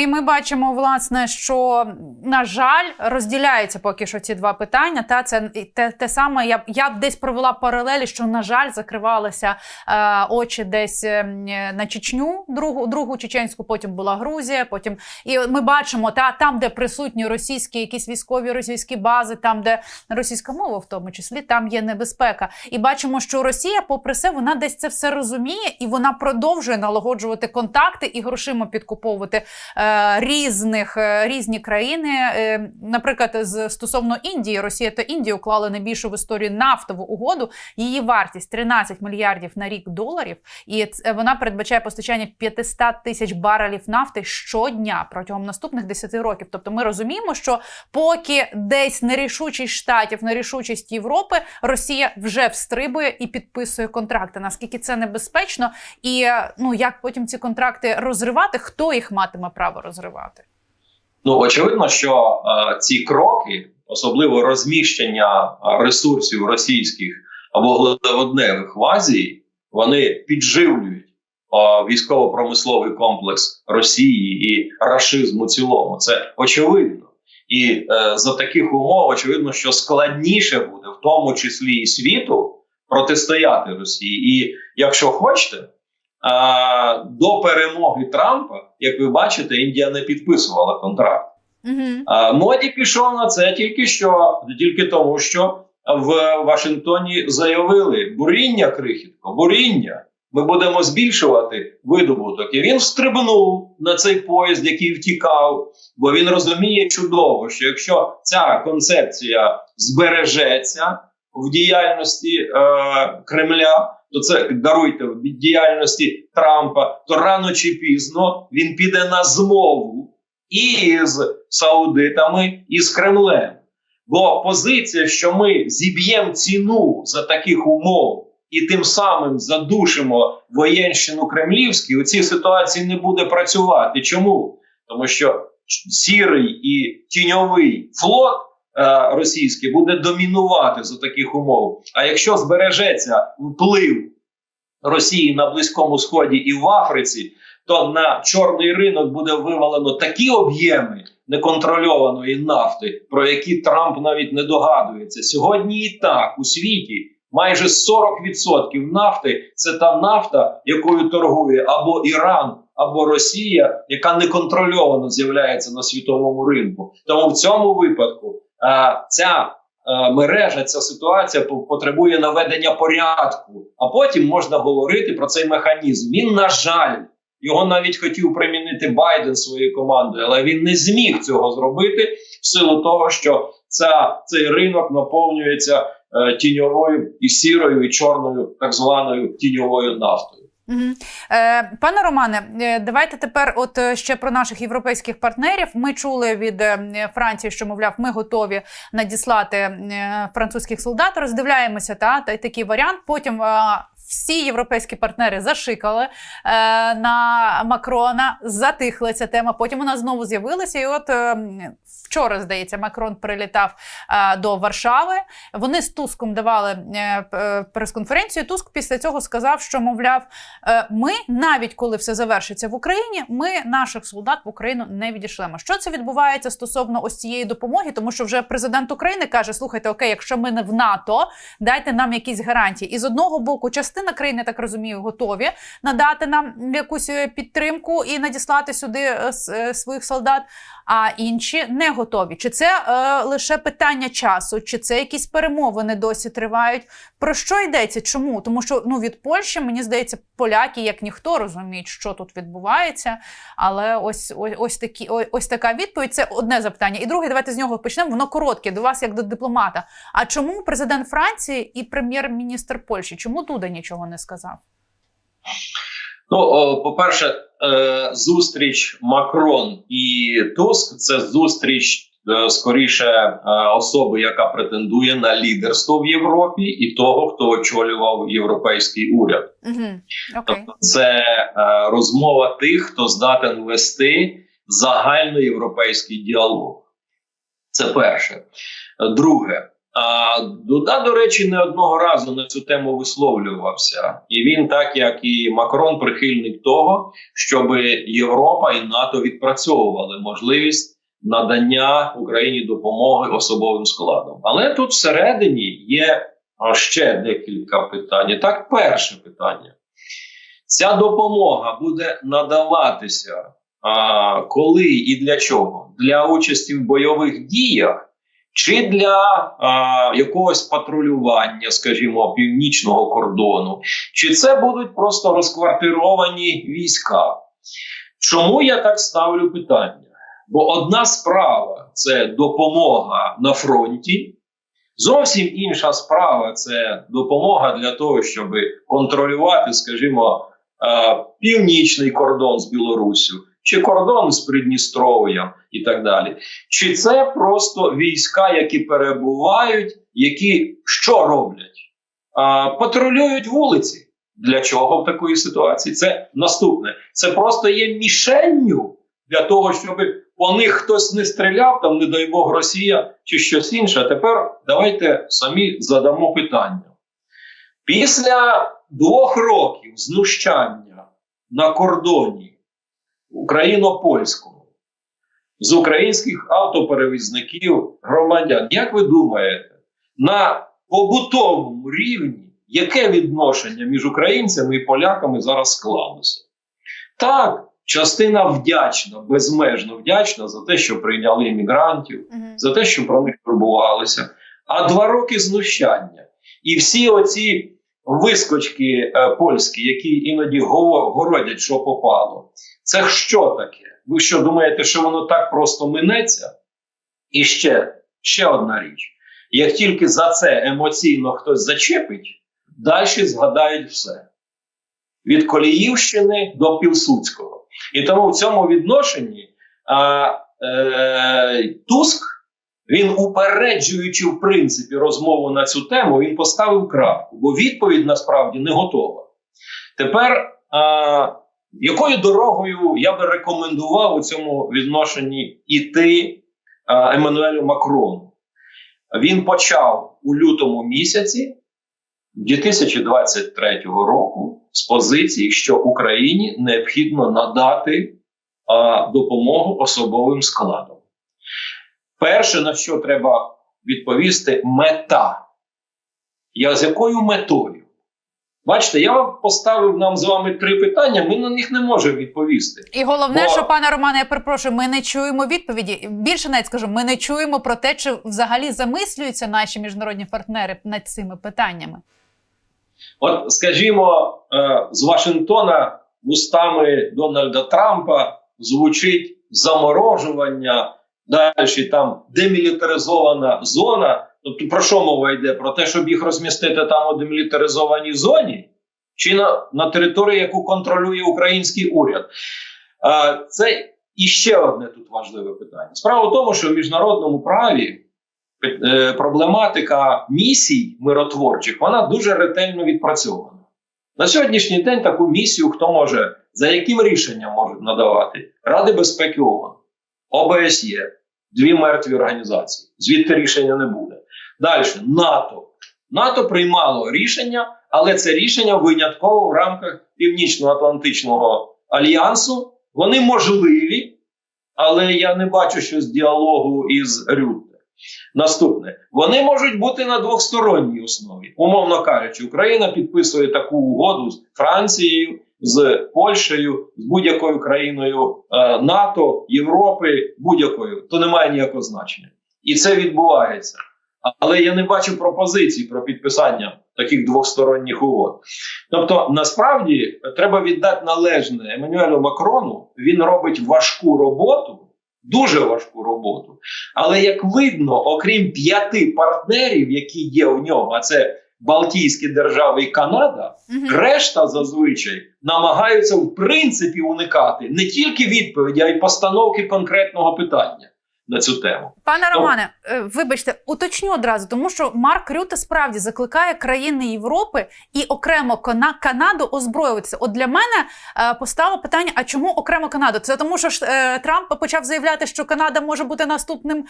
І ми бачимо, власне, що на жаль, розділяються поки що ці два питання. Та це те, те саме. Я я б десь провела паралелі, що на жаль закривалися е, очі десь е, на Чечню, другу другу чеченську. Потім була Грузія. Потім і ми бачимо та там, де присутні російські якісь військові російські бази, там де російська мова, в тому числі, там є небезпека. І бачимо, що Росія, попри все, вона десь це все розуміє, і вона продовжує налагоджувати контакти і грошима підкуповувати е, різних е, різні країни. Е, наприклад, з стосовно Індії, Росія та Індія уклали найбільшу в історії нафтову угоду. Її вартість 13 мільярдів на рік доларів, і вона передбачає постачання 500 тисяч барелів нафти щодня протягом наступних 10 років. Тобто, ми розуміємо, що поки десь нерішучість штатів, нерішучість Європи, Росія вже встрибує і підписує контракти. Наскільки це небезпечно, і е, ну як потім ці контракти розривати, хто їх матиме право розривати? Ну очевидно, що е, ці кроки, особливо розміщення е, ресурсів російських вуглеводневих в Азії, вони підживлюють е, військово-промисловий комплекс Росії і рашизму цілому. Це очевидно. І е, за таких умов очевидно, що складніше буде, в тому числі і світу, протистояти Росії. І якщо хочете, до перемоги Трампа, як ви бачите, Індія не підписувала контракт. Угу. Моді пішов на це тільки що, тільки тому, що в Вашингтоні заявили буріння крихітко, буріння. Ми будемо збільшувати видобуток. І він встрибнув на цей поїзд, який втікав, бо він розуміє чудово, що якщо ця концепція збережеться в діяльності е, Кремля, то це даруйте в діяльності Трампа, то рано чи пізно він піде на змову і з Саудитами, і з Кремлем. Бо позиція, що ми зіб'ємо ціну за таких умов і тим самим задушимо воєнщину кремлівську, у цій ситуації не буде працювати. Чому? Тому що сірий і тіньовий флот е, російський буде домінувати за таких умов. А якщо збережеться вплив Росії на Близькому Сході і в Африці, то на чорний ринок буде вивалено такі об'єми неконтрольованої нафти, про які Трамп навіть не догадується. Сьогодні і так у світі майже 40% нафти це та нафта, якою торгує або Іран, або Росія, яка неконтрольовано з'являється на світовому ринку. Тому в цьому випадку ця е, мережа, ця ситуація потребує наведення порядку, а потім можна говорити про цей механізм. Він, на жаль, його навіть хотів примінити Байден своєю командою, але він не зміг цього зробити в силу того, що ця, цей ринок наповнюється е, тіньовою і сірою, і чорною, так званою тіньовою нафтою. Угу. Е, пане Романе, е, давайте тепер, от е, ще про наших європейських партнерів. Ми чули від е, Франції, що мовляв, ми готові надіслати французьких солдат. Роздивляємося та, та такий варіант. Потім всі європейські партнери зашикали е, на Макрона, затихла ця тема. Потім вона знову з'явилася. І от е, вчора, здається, Макрон прилітав е, до Варшави. Вони з Туском давали е, п- прес-конференцію. Туск після цього сказав, що мовляв. Е, Ми навіть коли все завершиться в Україні, ми наших солдат в Україну не відійшлемо. Що це відбувається стосовно ось цієї допомоги? Тому що вже президент України каже: слухайте, окей, якщо ми не в НАТО, дайте нам якісь гарантії. І з одного боку, частина країн, я так розумію, готові надати нам якусь е, підтримку і надіслати сюди е, е, своїх солдат. А інші не готові. Чи це е, лише питання часу, чи це якісь перемовини досі тривають? Про що йдеться? Чому? Тому що ну від Польщі мені здається, поляки як ніхто розуміють, що тут відбувається. Але ось ось, ось такі ось, ось така відповідь. Це одне запитання. І друге, давайте з нього почнемо. Воно коротке до вас, як до дипломата. А чому президент Франції і прем'єр-міністр Польщі? Чому Дуда нічого не сказав? Ну, по-перше, е, зустріч Макрон і Туск це зустріч е, скоріше е, особи, яка претендує на лідерство в Європі, і того, хто очолював європейський уряд. Угу. Окей. Тобто, це розмова тих, хто здатен вести загальноєвропейський діалог. Це перше. Друге, А Дуда, до речі, не одного разу на цю тему висловлювався, і він, так як і Макрон, прихильник того, щоб Європа і НАТО відпрацьовували можливість надання Україні допомоги особовим складом. Але тут всередині є ще декілька питань. Так, перше питання: ця допомога буде надаватися а, коли і для чого? Для участі в бойових діях. Чи для а, якогось патрулювання, скажімо, північного кордону, чи це будуть просто розквартировані війська? Чому я так ставлю питання? Бо одна справа це допомога на фронті, зовсім інша справа це допомога для того, щоб контролювати, скажімо, е, північний кордон з Білоруссю, чи кордон з Придністров'ям і так далі. Чи це просто війська, які перебувають, які що роблять? А, патрулюють вулиці. Для чого в такої ситуації? Це наступне. Це просто є мішенню для того, щоб по них хтось не стріляв, там, не дай Бог, Росія чи щось інше. А тепер давайте самі задамо питання. Після двох років знущання на кордоні україно-польському з українських автоперевізників громадян, як ви думаєте, на побутовому рівні яке відношення між українцями і поляками зараз склалося? Так, частина вдячна, безмежно вдячна за те, що прийняли іммігрантів, Мгм. за те, що про них турбувалися. А два роки знущання. І всі оці вискочки е, польські, які іноді городять, що попало, це що таке? Ви що думаєте, що воно так просто минеться? І ще, ще одна річ: як тільки за це емоційно хтось зачепить, далі згадають все. Від Коліївщини до Пілсудського. І тому в цьому відношенні а, е, Туск, він упереджуючи в принципі розмову на цю тему, він поставив крапку, бо відповідь насправді не готова. Тепер, а, якою дорогою я би рекомендував у цьому відношенні іти Еммануелю Макрону? Він почав у лютому місяці 2023 року з позиції, що Україні необхідно надати а, допомогу особовим складом. Перше, на що треба відповісти, мета. Я з якою метою? Бачите, я вам поставив нам з вами три питання, ми на них не можемо відповісти. І головне, Бо- що пане Романе, я перепрошую, ми не чуємо відповіді. Більше навіть скажу, ми не чуємо про те, чи взагалі замислюються наші міжнародні партнери над цими питаннями. От, скажімо, е, з Вашингтона вустами Дональда Трампа звучить заморожування, далі там демілітаризована зона. Тобто, про що мова йде? Про те, щоб їх розмістити там у демілітаризованій зоні, чи на, на території, яку контролює український уряд? Е, це іще одне тут важливе питання. Справа в тому, що в міжнародному праві е, проблематика місій миротворчих вона дуже ретельно відпрацьована. На сьогоднішній день таку місію хто може, за яким рішенням може надавати? Ради безпеки ООН, ОБСЄ, дві мертві організації. Звідти рішення не буде. Далі НАТО. НАТО приймало рішення, але це рішення винятково в рамках Північно-Атлантичного альянсу. Вони можливі, але я не бачу щось діалогу із Рютте. Наступне, вони можуть бути на двосторонній основі. Умовно кажучи, Україна підписує таку угоду з Францією, з Польщею, з будь-якою країною е, НАТО, Європи, будь-якою, то немає ніякого значення. І це відбувається. Але я не бачу пропозицій про підписання таких двосторонніх угод. Тобто, насправді треба віддати належне Еммануелю Макрону. Він робить важку роботу, дуже важку роботу. Але як видно, окрім п'яти партнерів, які є у нього, а це Балтійські держави і Канада, Мгм. решта зазвичай намагаються в принципі уникати не тільки відповіді, а й постановки конкретного питання. На цю тему. Пане. Романе, е, вибачте, уточню одразу, тому що Марк Рюте справді закликає країни Європи і окремо Канаду озброюватися. От для мене е, постало питання: а чому окремо Канаду? Це тому, що е, Трамп почав заявляти, що Канада може бути наступним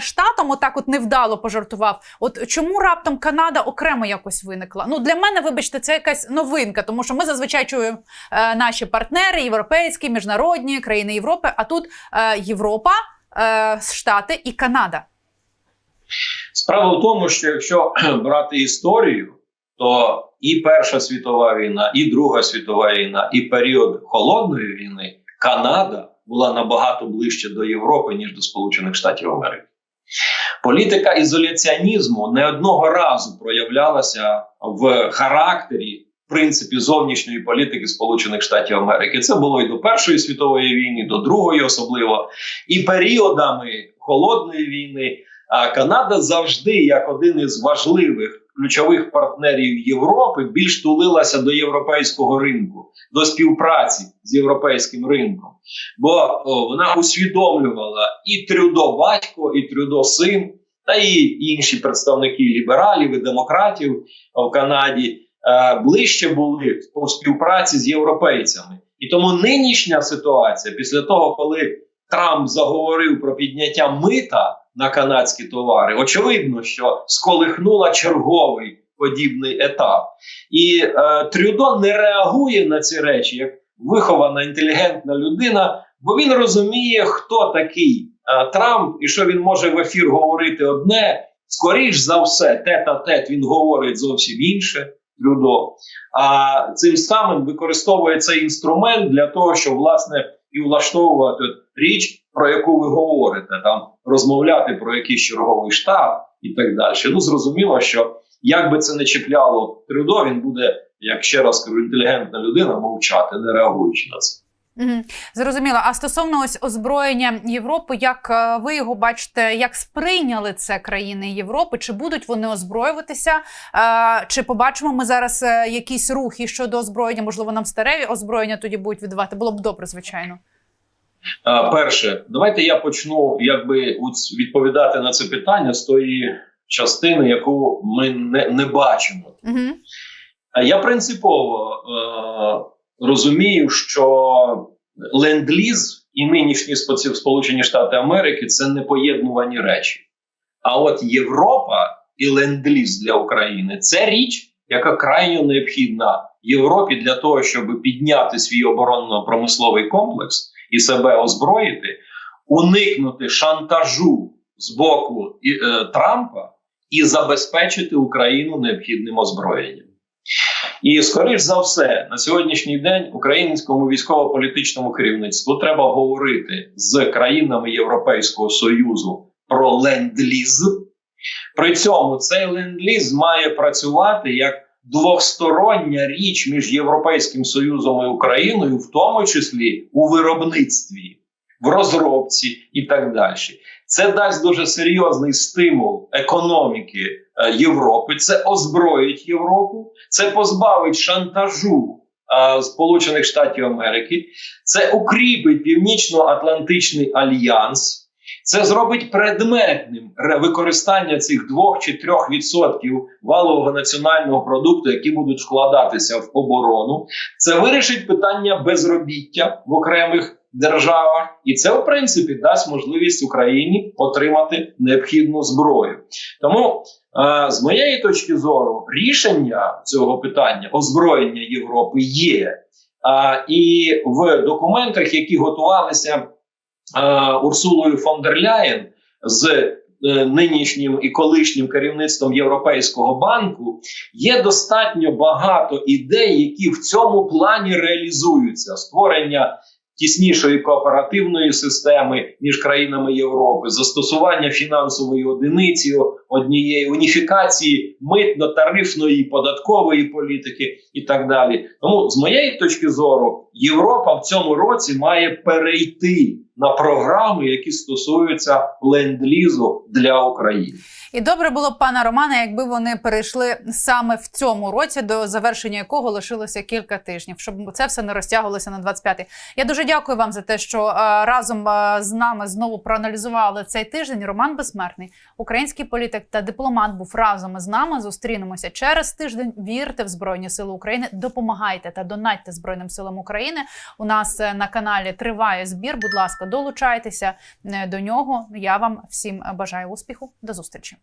штатом. Отак, от невдало пожартував. От чому раптом Канада окремо якось виникла? Ну для мене, вибачте, це якась новинка, тому що ми зазвичай чуємо наші партнери, європейські, міжнародні країни Європи. А тут Європа, Штати і Канада. Справа в тому, що якщо брати історію, то і Перша світова війна, і Друга світова війна, і період холодної війни Канада була набагато ближче до Європи, ніж до Сполучених Штатів Америки. Політика ізоляціонізму не одного разу проявлялася в характері. Принципі зовнішньої політики Сполучених Штатів Америки це було і до Першої світової війни, до Другої особливо, і періодами холодної війни. А Канада завжди, як один із важливих ключових партнерів Європи, більш тулилася до європейського ринку, до співпраці з європейським ринком. Бо о, вона усвідомлювала і Трюдо батько, і Трюдо син, та і інші представники лібералів і демократів в Канаді ближче були по співпраці з європейцями. І тому нинішня ситуація, після того, коли Трамп заговорив про підняття мита на канадські товари, очевидно, що сколихнула черговий подібний етап. І е, Трюдо не реагує на ці речі як вихована інтелігентна людина, бо він розуміє, хто такий е, Трамп і що він може в ефір говорити одне. Скоріш за все, тет а тет він говорить зовсім інше. Трюдо, а цим самим використовує цей інструмент для того, щоб власне і влаштовувати річ, про яку ви говорите, там розмовляти про якийсь черговий штаб і так далі. Ну зрозуміло, що як би це не чіпляло Трюдо, він буде, як ще раз кажу, інтелігентна людина мовчати, не реагуючи на це. Угу. Зрозуміло. А стосовно ось озброєння Європи, як е, ви його бачите, як сприйняли це країни Європи? Чи будуть вони озброюватися? Е, Чи побачимо ми зараз е, якісь рухи щодо озброєння? Можливо, нам старе озброєння тоді будуть віддавати? Було б добре, звичайно. Перше, давайте я почну якби відповідати на це питання з тої частини, яку ми не, не бачимо. Угу. Я принципово розумію, що ленд-ліз і нинішні споці- Сполучені Штати Америки це непоєднувані речі. А от Європа і ленд-ліз для України це річ, яка крайньо необхідна Європі для того, щоб підняти свій оборонно-промисловий комплекс і себе озброїти, уникнути шантажу з боку е, Трампа і забезпечити Україну необхідним озброєнням. І скоріш за все, на сьогоднішній день українському військово-політичному керівництву треба говорити з країнами Європейського союзу про ленд-ліз. При цьому цей ленд-ліз має працювати як двостороння річ між Європейським Союзом і Україною, в тому числі у виробництві, в розробці і так далі. Це дасть дуже серйозний стимул економіки е, Європи. Це озброїть Європу, це позбавить шантажу е, Сполучених Штатів Америки, це укріпить Північно-Атлантичний альянс. Це зробить предметним ре- використання цих 2 чи 3 відсотків валового національного продукту, які будуть вкладатися в оборону. Це вирішить питання безробіття в окремих державах, і це в принципі дасть можливість Україні отримати необхідну зброю. Тому, е, з моєї точки зору, рішення цього питання озброєння Європи є. А, і в документах, які готувалися е, Урсулою фон дер Ляєн з е, нинішнім і колишнім керівництвом Європейського банку, є достатньо багато ідей, які в цьому плані реалізуються: створення тіснішої кооперативної системи між країнами Європи, застосування фінансової одиниці однієї уніфікації митно-тарифної податкової політики і так далі. Тому, з моєї точки зору, Європа в цьому році має перейти на програми, які стосуються ленд-лізу для України. І добре було б, пана Романа, якби вони перейшли саме в цьому році, до завершення якого лишилося кілька тижнів, щоб це все не розтягувалося на 25-й. Я дуже дякую вам за те, що е, разом е, з нами знову проаналізували цей тиждень. Роман Безсмертний, український політик та дипломат, був разом із нами. Зустрінемося через тиждень. Вірте в Збройні Сили України, допомагайте та донатьте Збройним силам України. У нас е, на каналі триває збір. Будь ласка, долучайтеся е, до нього. Я вам всім бажаю успіху. До зустрічі.